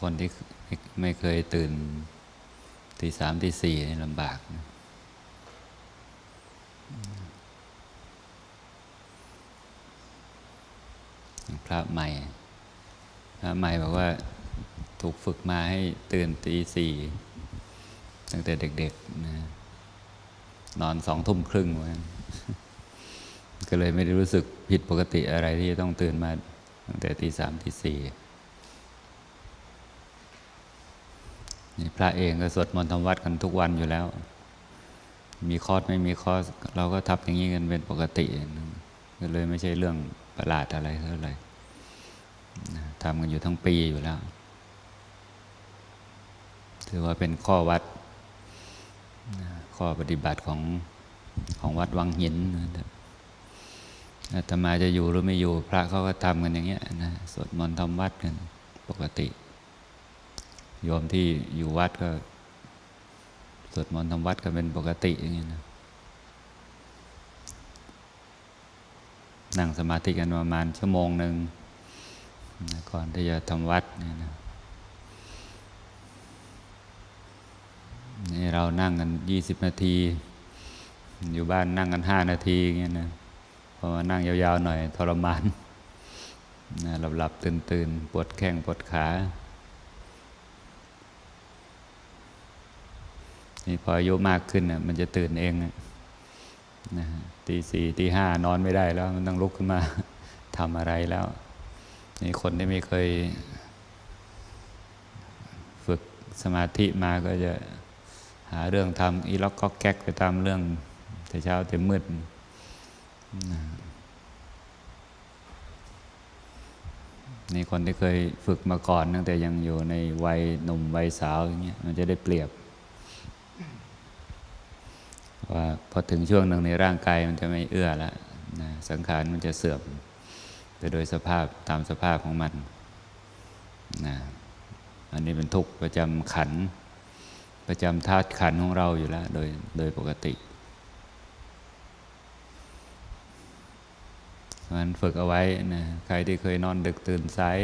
คนที่ไม่เคยตื่นตีสามตีสี่นี่ลำบากนะพระใหม่ พระใหม่บอกว่าถูกฝึกมาให้ตื่นตีสี่ตั้งแต่เด็กๆนะนอนสองทุ่มครึ่งวันก็เลยไม่ได้รู้สึกผิดปกติอะไรที่ต้องตื่นมาตั้งแต่ตีสามตีสี่ นี่พระเองก็สวดมนต์ทำวัดกันทุกวันอยู่แล้ว มีคอร์สไม่มีคอร์สเราก็ทับอย่างนี้กันเป็นปกติก็เลยไม่ใช่เรื่องประหลาดอะไรเท่าไหร่ทำกันอยู่ทั้งปีอยู่แล้ว ถือว่าเป็นข้อวัด ข้อปฏิบัติของของวัดวังหินนะอาตมาจะอยู่หรือไม่อยู่ พระเขาก็ทำกันอย่างเงี้ยนะสวดมนต์ทำวัดกันปกติ โยมที่อยู่วัดก็สวดมนต์ทำวัดกันเป็นปกติอย่างเงี้นะนั่งสมาธิกันประมาณชั่วโมงหนึ่งก่อนที่จะทำวัดนี่นะนี่เรานั่งกันยี่สิบนาที อยู่บ้านนั่งกันห้านาทีอย่างเงี้ยนะพอมานั่งยาวๆหน่อยทรมานหลับๆตื่นๆปวดแข้งปวดขา นี่พออายุมากขึ้นน่ะมันจะตื่นเองนะตีสี่ตีห้านอนไม่ได้แล้ว มันต้องลุกขึ้นมาทำอะไรแล้ว นี่คนที่ไม่เคย ฝึกสมาธิมาก็จะหาเรื่องทำอีล็อกก็แก๊กไปตามเรื่องแต่เช้าแต่มืดนี่คนที่เคยฝึกมาก่อนตั้งแต่ยังอยู่ในวัยหนุ่มวัยสาวอย่างเงี้ยมันจะได้เปรียบ ว่าพอถึงช่วงหนึ่งในร่างกายมันจะไม่เอื้อแล้วนะสังขารมันจะเสื่อมไปโดยสภาพตามสภาพของมันนะอันนี้เป็นทุกข์ประจำขัน ประจำธาตุขันของเราอยู่แล้ว โดยโดยปกติมันฝึกเอาไว้นะใครที่เคยนอนดึกตื่นสาย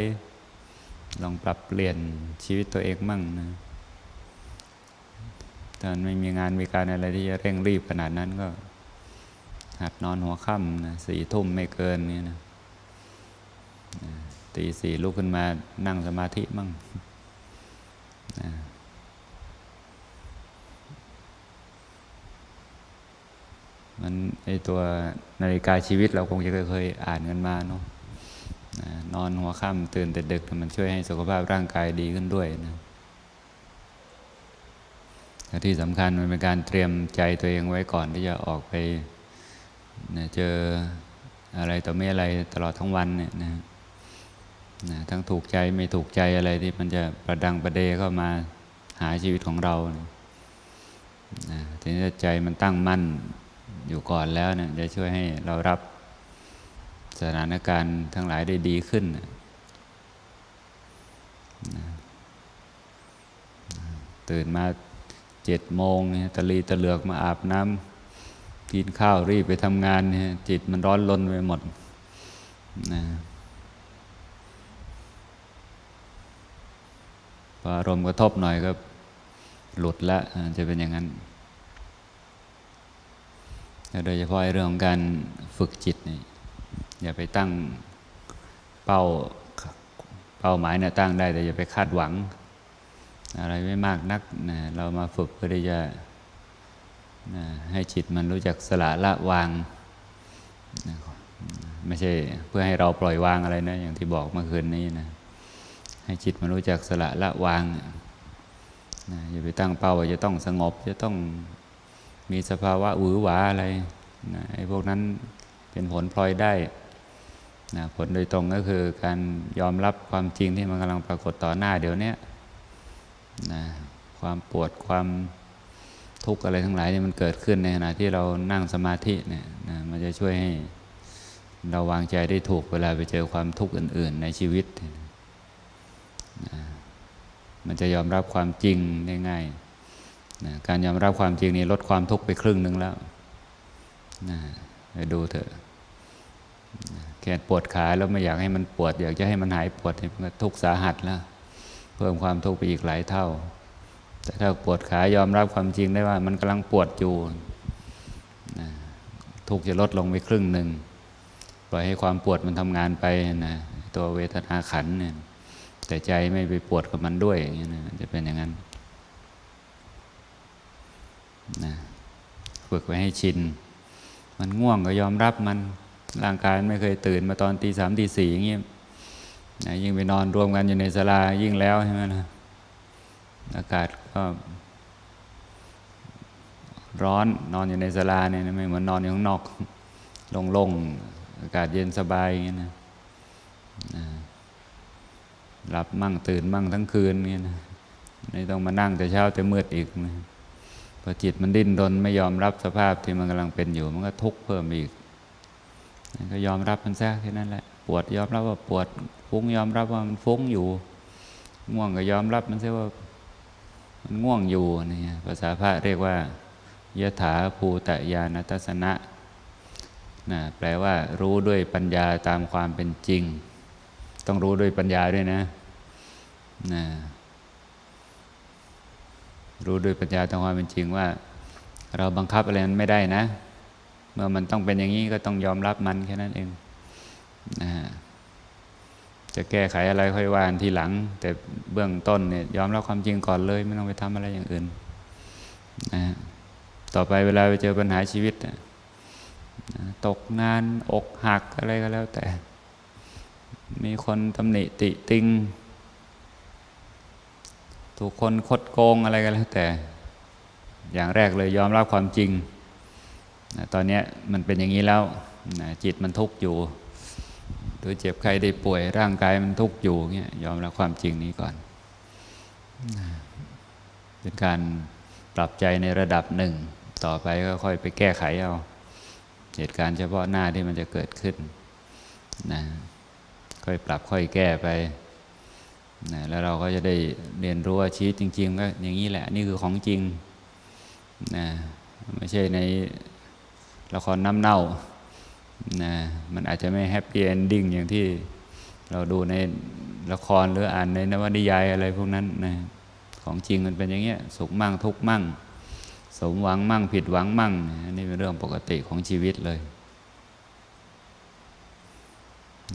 ลองปรับเปลี่ยนชีวิตตัวเองมั่งนะ ถ้าไม่มีงานมีการอะไรที่จะเร่งรีบขนาดนั้นก็ หัดนอนหัวค่ำนะสี่ทุ่มไม่เกินนี่นะตีสี่ลุกขึ้นมานั่งสมาธิมั่งนะมันไอตัวนาฬิกาชีวิตเราคงจะเคยอ่านกันมาเนาะนอนหัวค่ำตื่นแต่ดึกมันช่วยให้สุขภาพร่างกายดีขึ้นด้วยนะ ที่สำคัญมันเป็นการเตรียมใจตัวเองไว้ก่อนที่จะออกไปนะเจออะไรต่อไม่อะไรตลอดทั้งวันเนี่ยนะนะทั้งถูกใจไม่ถูกใจอะไรที่มันจะประดังประเดเข้ามาหาชีวิตของเรานะทีนี้ใจมันตั้งมั่นอยู่ก่อนแล้วเนี่ยจะช่วยให้เรารับสถานการณ์ทั้งหลายได้ดีขึ้นนะตื่นมา เจ็ดโมงตะลีตะเหลือกมาอาบน้ำกินข้าวรีบไปทำงานจิตมันร้อนลนไปหมดนะพออารมณ์กระทบหน่อยก็หลุดละจะเป็นอย่างนั้นโดยเฉพาะเรื่องของการฝึกจิตนี่อย่าไปตั้งเป้าเป้าหมายเนี่ยตั้งได้แต่อย่าไปคาดหวัง อะไรไม่มากนักนะเรามาฝึกเพื่อที่จะนะให้จิตมันรู้จักสละละวางนะไม่ใช่เพื่อให้เราปล่อยวางอะไรนะ อย่างที่บอกเมื่อคืนนี้นะ ให้จิตมันรู้จักสละละวางนะอย่าไปตั้งเป้าว่าจะต้องสงบ จะต้องมีสภาวะหวือหวาอะไรนะไอ้พวกนั้นเป็นผลพลอยได้นะผลโดยตรงก็คือการยอมรับความจริงที่มันกำลังปรากฏต่อหน้าเดี๋ยวนี้ นะความปวดความทุกข์อะไรทั้งหลายที่มันเกิดขึ้นในขณะที่เรานั่งสมาธิเนี่ยนะมันจะช่วยให้เราวางใจได้ถูกเวลาไปเจอความทุกข์อื่น ๆ ในชีวิตนะมันจะยอมรับความจริงได้ง่ายนะการยอมรับความจริงนี้ลดความทุกข์ไปครึ่งหนึ่งแล้วนะไปดูเถอะแขนปวดขาแล้วไม่อยากให้มันปวด อยากจะให้มันหายปวดมันก็ทุกข์สาหัสแล้ว เพิ่มความทุกข์ไปอีกหลายเท่า แต่ถ้าปวดขายอมรับความจริงได้ว่า มันกำลังปวดอยู่ทุกข์จะลดลงไปครึ่งหนึ่งปล่อยให้ความปวดมันทำงานไปนะตัวเวทนาขันเนี่ยแต่ใจไม่ไปปวดกับมันด้วยอย่างนี้นะจะเป็นอย่างนั้นนะฝึกไว้ให้ชิน มันง่วงก็ยอมรับมันร่างกายไม่เคยตื่นมาตอนตีสามตีสี่อย่างนี้ นะยิ่งไปนอนรวมกันอยู่ในศาลายิ่งแล้วใช่ไหมนะอากาศก็ร้อนนอนอยู่ในศาลาเนี่ยไม่เหมือนนอนอยู่ข้างนอกโล่งๆอากาศเย็นสบายอย่างนี้นะนะหลับมั่งตื่นมั่งทั้งคืนเงี้ยนะไม่ต้องมานั่งแต่เช้าแต่มืดอีกนะพอจิตมันดิ้นรนไม่ยอมรับสภาพที่มันกำลังเป็นอยู่ มันก็ทุกข์เพิ่มอีกก็ยอมรับมันซะแค่นั้นแหละ ปวดยอมรับว่าปวด ฟุ้งยอมรับว่ามันฟุ้งอยู่ ง่วงก็ยอมรับมันซะว่า มันง่วงอยู่นี่ภาษาพระเรียกว่ายถาภูตยานัตสนะนะแปลว่า รู้ด้วยปัญญาตามความเป็นจริง ต้องรู้ด้วยปัญญาด้วยนะนะรู้ด้วยปัญญาตามความเป็นจริงว่า เราบังคับอะไรมันไม่ได้นะ เมื่อมันต้องเป็นอย่างนี้ก็ต้องยอมรับมันแค่นั้นเองนะ จะแก้ไขอะไรค่อยว่าทีหลัง แต่เบื้องต้นเนี่ยยอมรับความจริงก่อนเลย ไม่ต้องไปทำอะไรอย่างอื่นนะต่อไปเวลาไปเจอปัญหาชีวิตนะตกงานอกหักอะไรก็แล้วแต่ มีคนตำหนิติติงถูกคนคดโกงอะไรก็แล้วแต่ อย่างแรกเลยยอมรับความจริงนะตอนนี้มันเป็นอย่างนี้แล้วนะจิตมันทุกข์อยู่ หรือเจ็บใครได้ป่วยร่างกายมันทุกข์อยู่เงี้ยยอมรับความจริงนี้ก่อน เป็นการปรับใจในระดับหนึ่ง ต่อไปก็ค่อยไปแก้ไขเอา เหตุการณ์เฉพาะหน้าที่มันจะเกิดขึ้นนะค่อยปรับค่อยแก้ไปนะแล้วเราก็จะได้เรียนรู้ว่าชีวิตจริง ๆ ก็อย่างนี้แหละ นี่คือของจริงนะไม่ใช่ในละครน้ำเน่า นะมันอาจจะไม่แฮปปี้เอนดิ้งอย่างที่เราดูในละครหรืออ่านในนวนิยายอะไรพวกนั้นนะของจริงมันเป็นอย่างเงี้ยสุขมั่งทุกข์มั่ง สมหวังมั่งผิดหวังมั่งอันนี้เป็นเรื่องปกติของชีวิตเลย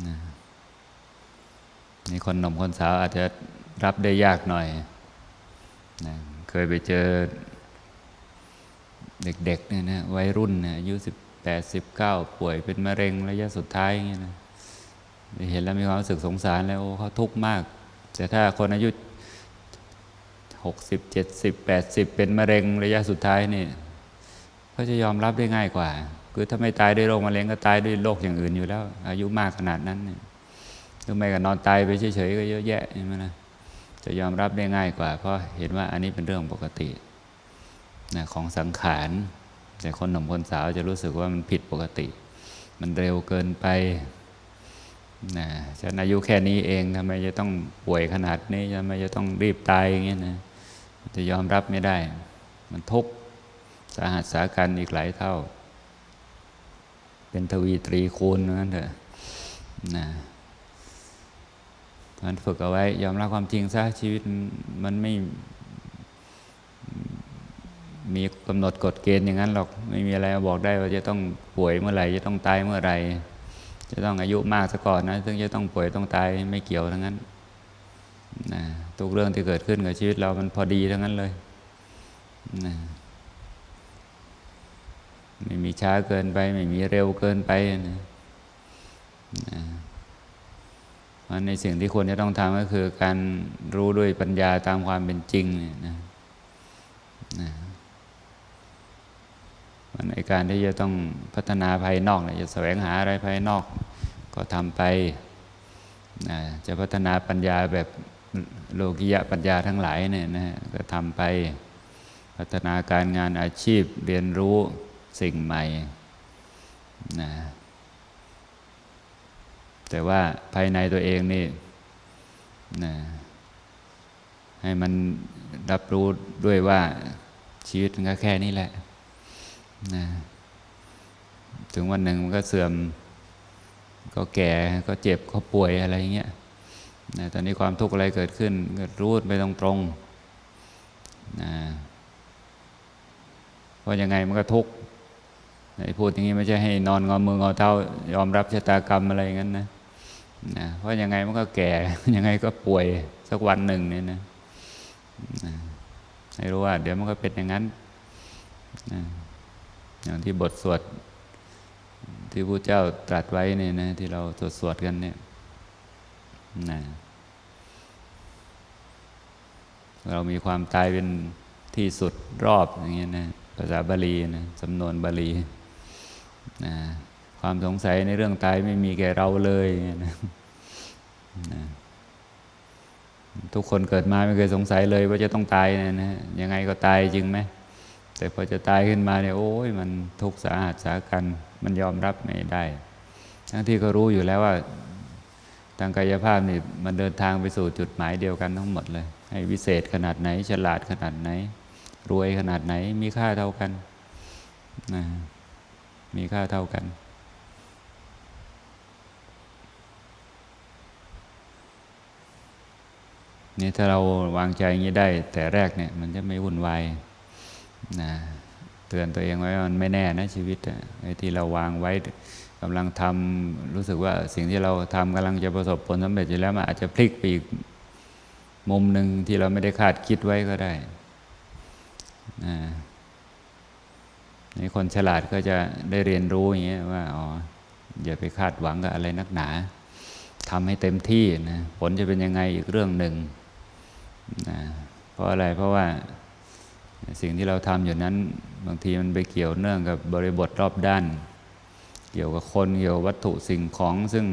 นะนี่คนหนุ่มคนสาวอาจจะรับได้ยากหน่อยนะเคยไปเจอเด็กๆเนี่ยนะวัยรุ่นอายุสิบ ปดสิบเก้าป่วยเป็นมะเร็งระยะสุดท้ายอย่างเงี้ยนะเห็นแล้วมีความรู้สึกสงสารแล้วโอ้เขาทุกข์มาก แต่ถ้าคนอายุหกสิบเจ็ดสิบแปดสิบเป็นมะเร็งระยะสุดท้ายนี่เขาจะยอมรับได้ง่ายกว่า คือถ้าไม่ตายด้วยโรคมะเร็งก็ตายด้วยโรคอย่างอื่นอยู่แล้ว อายุมากขนาดนั้นเนี่ยหรือไม่ก็นอนตายไปเฉยๆก็เยอะแยะใช่ไหมนะจะยอมรับได้ง่ายกว่า เพราะเห็นว่าอันนี้เป็นเรื่องปกตินะของสังขาร แต่คนหนุ่มคนสาวจะรู้สึกว่ามันผิดปกติ มันเร็วเกินไปนะฉันอายุแค่นี้เองทำไมจะต้องป่วยขนาดนี้ทำไมจะต้องรีบตายอย่างเงี้ยนะจะยอมรับไม่ได้ มันทุกข์สาหัสสากันอีกหลายเท่า เป็นทวีตรีคูณนั่นเถอะนะมันฝึกเอาไว้ ยอมรับความจริงซะชีวิตมันไม่ มีกำหนดกฎเกณฑ์อย่างนั้นหรอกไม่มีอะไรบอกได้ว่าจะต้องป่วยเมื่อไหร่จะต้องตายเมื่อไหร่จะต้องอายุมากซะก่อนนะถึงจะต้องป่วยต้องตายไม่เกี่ยวทั้งนั้นนะทุกเรื่องที่เกิดขึ้นกับชีวิตเรามันพอดีทั้งนั้นเลยนะไม่มีช้าเกินไป ไม่มีเร็วเกินไปนะนะมันในสิ่งที่ควรจะต้องทำก็คือการรู้ด้วยปัญญาตามความเป็นจริงเนี่ยนะนะ ในการที่จะต้องพัฒนาภายนอกเนี่ยจะแสวงหาอะไรภายนอก ก็ทำไปนะจะพัฒนาปัญญาแบบโลกิยะปัญญาทั้งหลายเนี่ยนะก็ทำไปพัฒนาการงานอาชีพเรียนรู้สิ่งใหม่นะแต่ว่าภายในตัวเองนี่นะให้มันรับรู้ด้วยว่าชีวิตก็แค่นี้แหละ นะถึงวันหนึ่งมันก็เสื่อม ก็แก่ก็เจ็บก็ป่วยอะไรเงี้ยนะตอนนี้ความทุกข์อะไรเกิดขึ้นก็รู้ไปตรงๆนะเพราะยังไงมันก็ทุกข์ไอ้พูดอย่างนี้ไม่ใช่ให้นอนงอมืองอเท้ายอมรับชะตากรรมอะไรงั้นนะนะเพราะยังไงมันก็แก่ ยังไงก็ป่วยสักวันหนึ่งเนี่ยนะนะให้รู้ว่า เดี๋ยวมันก็เป็นอย่างนั้นนะ อย่างที่บทสวดที่พระเจ้าตรัสไว้เนี่ยนะที่เราสวดสวดกันเนี่ยนะเรามีความตายเป็นที่สุดรอบอย่างเงี้ยนะภาษาบาลีนะสำนวนบาลีนะความสงสัยในเรื่องตายไม่มีแก่เราเลยอย่างเงี้ยนะนะทุกคนเกิดมาไม่เคยสงสัยเลยว่าจะต้องตายนะนะยังไงก็ตายจริงไหม แต่พอจะตายขึ้นมาเนี่ยโอ้ยมันทุกข์สาหัสสากัน มันยอมรับไม่ได้ ทั้งที่ก็รู้อยู่แล้วว่า ทางกายภาพนี่มันเดินทางไปสู่จุดหมายเดียวกันทั้งหมดเลย ให้วิเศษขนาดไหน ฉลาดขนาดไหน รวยขนาดไหน มีค่าเท่ากันนะมีค่าเท่ากันนี่ถ้าเราวางใจอย่างนี้ได้ แต่แรกเนี่ยมันจะไม่วุ่นวาย นะเตือนตัวเองไว้มันไม่แน่นะชีวิตไอ้ที่เราวางไว้กำลังทำรู้สึกว่าสิ่งที่เราทำกำลังจะประสบผลสำเร็จอยู่แล้วมันอาจจะพลิกไปอีกมุมหนึ่งที่เราไม่ได้คาดคิดไว้ก็ได้นะนี่คนฉลาดก็จะได้เรียนรู้อย่างเงี้ยว่าอ๋ออย่าไปคาดหวังกับอะไรนักหนาทำให้เต็มที่นะผลจะเป็นยังไงอีกเรื่องหนึ่งนะเพราะอะไรเพราะว่า สิ่งที่เราทำอยู่นั้น บางทีมันไปเกี่ยวเนื่องกับบริบทรอบด้าน เกี่ยวกับคนเกี่ยววัตถุสิ่งของ ซึ่ง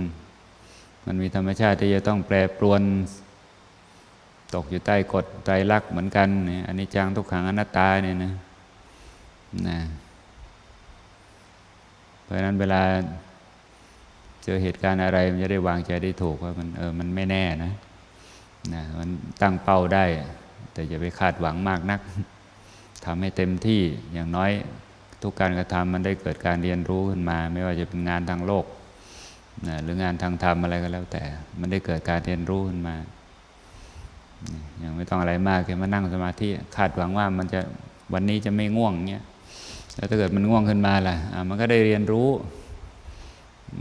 มันมีธรรมชาติที่จะต้องแปรปรวน ตกอยู่ใต้กฎใจรักเหมือนกันเนี่ยอันนี้จังทุกขังอนัตตาเนี่ยนะนะเพราะนั้นเวลาเจอเหตุการณ์อะไร มันจะได้วางใจได้ถูกว่ามันเออมันไม่แน่นะนะมันตั้งเป้าได้ แต่อย่าไปคาดหวังมากนัก ทำให้เต็มที่อย่างน้อยทุกการกระทำมันได้เกิดการเรียนรู้ขึ้นมา ไม่ว่าจะเป็นงานทางโลกนะหรืองานทางธรรมอะไรก็แล้วแต่ มันได้เกิดการเรียนรู้ขึ้นมาอย่างไม่ต้องอะไรมากแค่มานั่งสมาธิคาดหวังว่ามันจะวันนี้จะไม่ง่วงเงี้ยแล้วถ้าเกิดมันง่วงขึ้นมาล่ะมันก็ได้เรียนรู้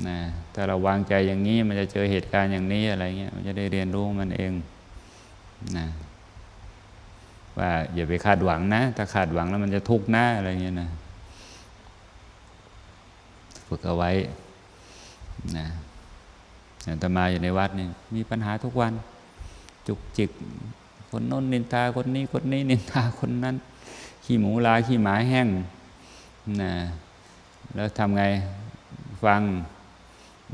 นะถ้าเราวางใจอย่างนี้มันจะเจอเหตุการณ์อย่างนี้อะไรเงี้ยมันจะได้เรียนรู้มันเองนะ ว่าอย่าไปคาดหวังนะ ถ้าคาดหวังแล้วมันจะทุกข์นะอะไรเงี้ยนะฝึกเอาไว้นะอย่างตมาอยู่ในวัดนี่มีปัญหาทุกวัน จุกจิก คนน้นนินทาคนนี้คนนี้นินทาคนนั้น ขี้หมูลาขี้หมาแห้งนะแล้วทำไงฟัง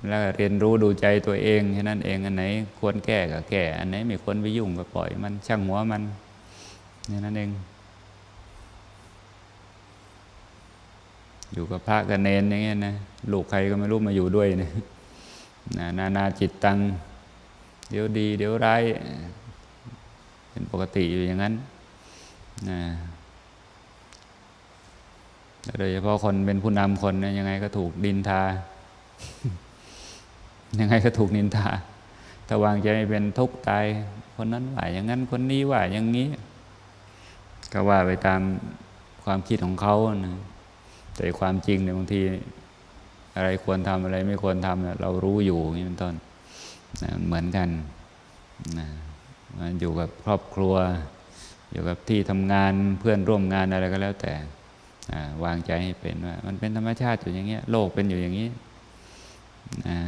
แล้วเรียนรู้ดูใจตัวเองแค่นั้นเองอันไหนควรแก้ก็แก้ อันไหนไม่ควรไปยุ่งก็ปล่อยมันช่างหัวมัน นี่นั่นเอง อยู่กับพระกับเนนอย่างเงี้ยนะลูกใครก็ไม่รู้มาอยู่ด้วยนะนะนานาจิตตัง เดี๋ยวดี เดี๋ยวร้ายเป็นปกติอยู่อย่างนั้นนะโดยเฉพาะคนเป็นผู้นำคนเนี่ยยังไงก็ถูกดินทา ยังไงก็ถูกนินทาถ้าวางใจเป็นทุกข์ตาย คนนั้นว่าอย่างนั้นคนนี้ว่าอย่างนี้ ก็ว่าไปตามความคิดของเขานะแต่ความจริงเนี่ยบางทีอะไรควรทำอะไรไม่ควรทำเรารู้อยู่อย่างนี้เป็นต้นนะเหมือนกันนะอยู่กับครอบครัว อยู่กับที่ทำงานเพื่อนร่วมงานอะไรก็แล้วแต่วางใจให้เป็นว่า มันเป็นธรรมชาติอยู่อย่างเงี้ยโลกเป็นอยู่อย่างนี้นะ